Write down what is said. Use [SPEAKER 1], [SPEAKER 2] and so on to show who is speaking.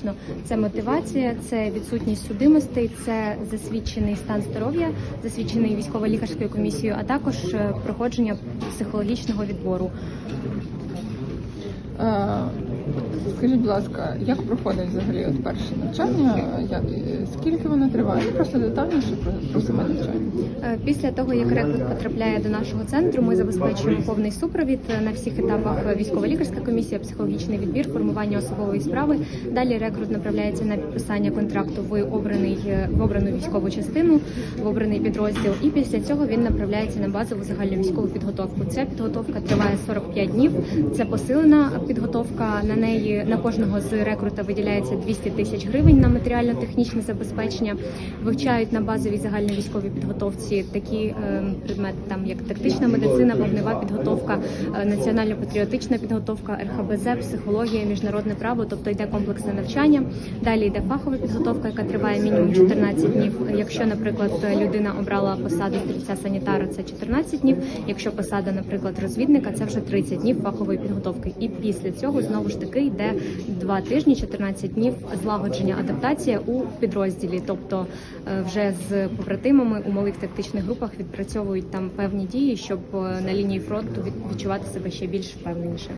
[SPEAKER 1] психологічно. Це мотивація, це відсутність судимостей, це засвідчений стан здоров'я, засвідчений військово-лікарською комісією, а також е, проходження психологічного відбору.
[SPEAKER 2] Е, Скажіть, будь ласка, як проходить взагалі от перше навчання? Як, е, скільки воно триває? Просто детальніше про, про саме навчання.
[SPEAKER 1] Е, Після того, як рекрут потрапляє до нашого центру, ми забезпечуємо повний супровід е, на всіх етапах військово-лікарська комісія, психологічний відбір, формування особової справи. Далі рекрут направляється на підписання контракту в обраний е, в обрану військову частину, в обраний підрозділ. І після цього він направляється на базову загальну військову підготовку. Ця підготовка триває 45 днів. Це посилена підготовка. На неї на кожного з рекрута виділяється 200 тисяч гривень на матеріально-технічне забезпечення. Вивчають на базовій загальній військовій підготовці такі е, предмети, там як тактична медицина, вогнева підготовка, е, національно-патріотична підготовка, РХБЗ, психологія, міжнародне право, тобто йде комплексне навчання. Далі йде фахова підготовка, яка триває мінімум 14 днів. Якщо, наприклад, людина обрала посаду стрільця санітара, це 14 днів. Якщо посада, наприклад, розвідника, це вже 30 днів фахової підготовки. І після цього знову ж таки йде 2 тижні, 14 днів злагодження адаптація у підрозділі, тобто е, вже з побратимами у малих тактичних групах відпрацьовують там певні дії, щоб е, на лінії фронту відчувати себе ще більш впевненіше.